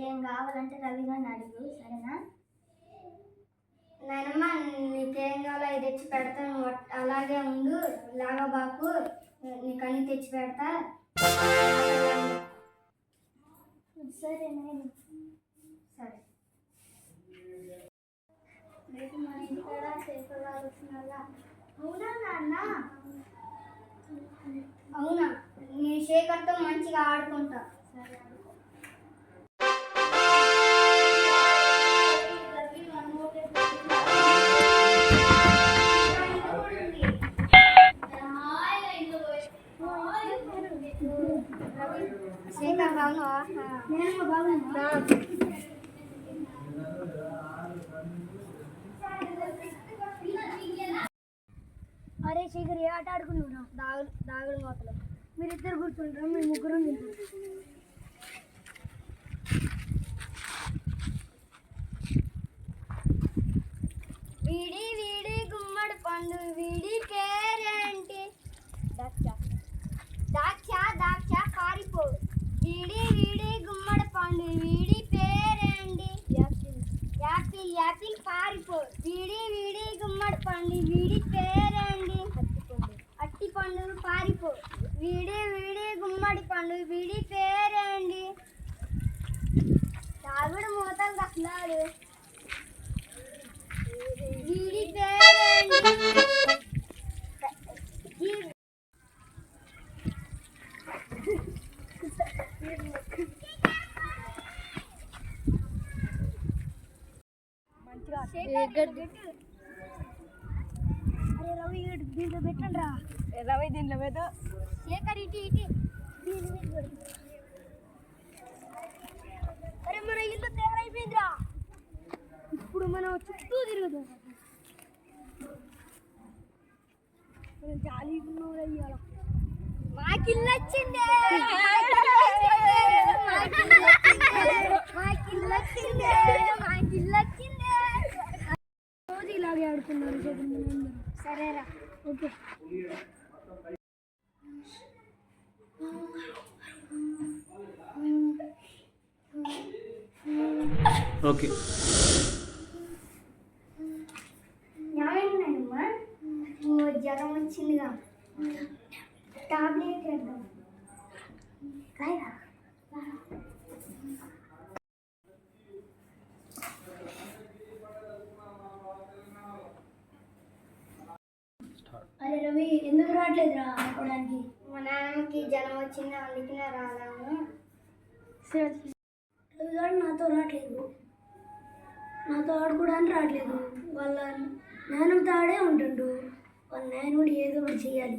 ఏం కావాలంటే రవి గారిని అడుగు సరేనా? నాయనమ్మ నీకేం కావాలో అది తెచ్చి పెడతాను అలాగే ఉండు లాగా బాపు నీకు అన్ని తెచ్చి పెడతా. సరే నేను సరే. రేపు మన అవునా నాన్న? అవునా. నేను శేఖర్తో మంచిగా ఆడుకుంటా. అరే శేఖర్ ఏ ఆట ఆడుకున్నావు దాగుడు దాగుడు మాటలు. మీరిద్దరు కూర్చుంటారు? మేము ముగ్గురు తింటాం వీడి వీడి గుమ్మడి పండు వీడి పేరేంటి? దాక్ష. దాక్ష దాక్ష పారిపోవు వీడి వీడి గుమ్మడి పండు వీడి పేరేంటి? యాపిల్. యాపిల్ పారిపో. వీడి వీడి గుమ్మడి పండు వీడి పేరేంటి? అట్టి పండు. పారిపో. వీడి వీడి గుమ్మడి పండు వీడి పేరేంటి? తాగుడు మూతలు కట్టినాడు వీడి పేరేంటి ఈ- అరే రవి ఈడు దీంట్లో పెట్టండి రా రవి దీంట్లో మీద శేఖర్ ఇటు ఇటు అరే మన ఇల్లు తయారైపోయిందిరా ఇప్పుడు మనం చుట్టూ తిరుగుదాం మనం జాలి అయ్యాల మాకిల్లు వచ్చిందే మాకిల్లు వచ్చిందే మాకిల్లు వచ్చిందే ఇలాగే ఆడుకున్నారు సరేరా. ఓకే. ఓకే. న్యాయమేనమ్మా జ్వరం వచ్చిందిగా. టాబ్లెట్ వేద్దాం. అరే రవి ఎందుకు రావట్లేదురా ఆడుకోవడానికి? మా నాన్నకి జ్వరం వచ్చింది అందుకనే రాదాము రవి గారు నాతో రావట్లేదు. నాతో ఆడుకోవడానికి రావట్లేదు. వాళ్ళ నాన్న తాడే ఉంటుండు. వాళ్ళ నాయన కూడా ఏదో ఒకటి చేయాలి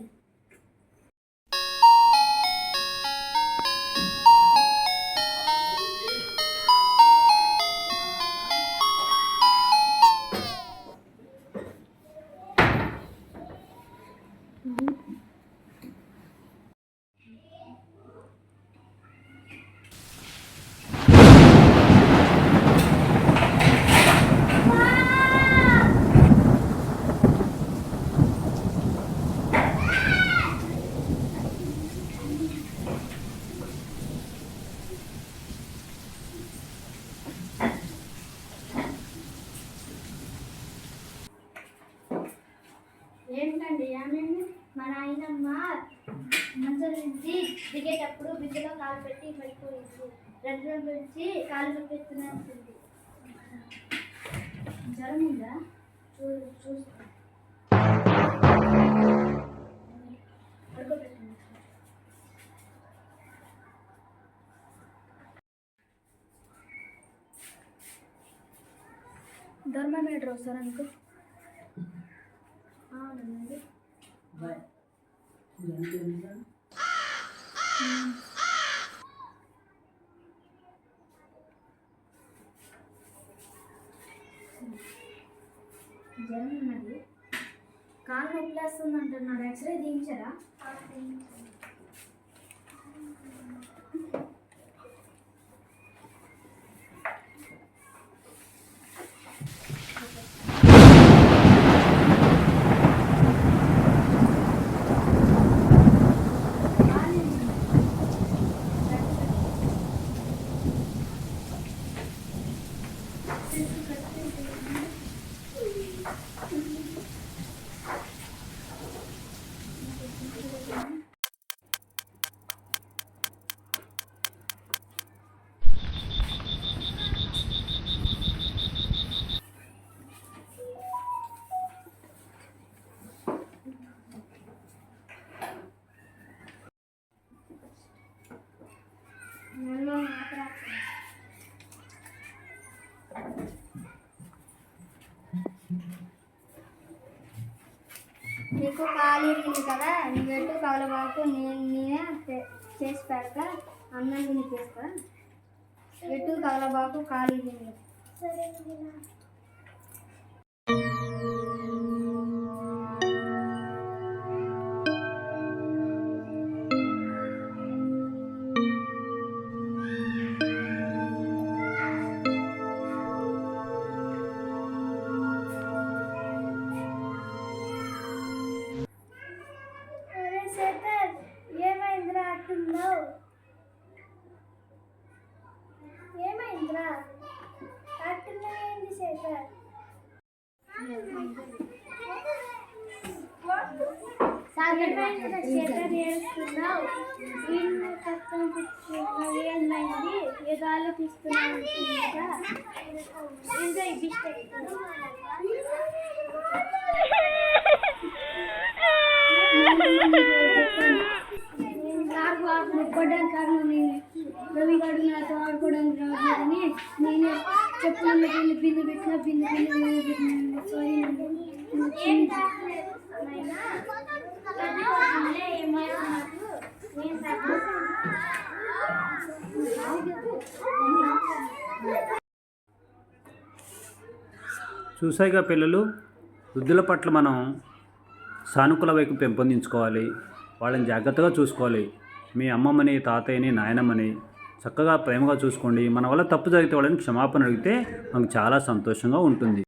దిగేటప్పుడు బిడ్డలో కాలు పెట్టి పడిపోయింది. రెండు రోజుల నుంచి కాలు ఉంటుంది. జ్వరం ఉందా? చూ చూస్తా. ధర్మమీటర్ వస్తారా మీకు అవునండి. జ్వరం ఉన్నది కాలు నొప్పి వస్తుంది అంటున్నారు ఎక్స్రే తీయించారా నీకు ఖాళీ ఉంది కదా నువ్వెట్టు కవల బాబుకు నేను నేనే చేసి పెడతా అన్నం తినిపిస్తా ఎటు కవలబాకు ఖాళీ తిని. సరే ఏమైంది ఏదో ఇంకా నాకు ఆడుకోవడానికి కారణం నేను రవి గారు నాతో ఆడుకోవడానికి రావట్లేదని నేనే చెప్పులను వెళ్ళి బిందు పెట్టిన బిందు బిందు సారీ చూసాయిగా పిల్లలు వృద్ధుల పట్ల మనం సానుకూల వైపు పెంపొందించుకోవాలి. వాళ్ళని జాగ్రత్తగా చూసుకోవాలి. మీ అమ్మమ్మని తాతయ్యని నాయనమ్మని చక్కగా ప్రేమగా చూసుకోండి. మన వల్ల తప్పు జరిగితే వాళ్ళని క్షమాపణ అడిగితే మనకు చాలా సంతోషంగా ఉంటుంది.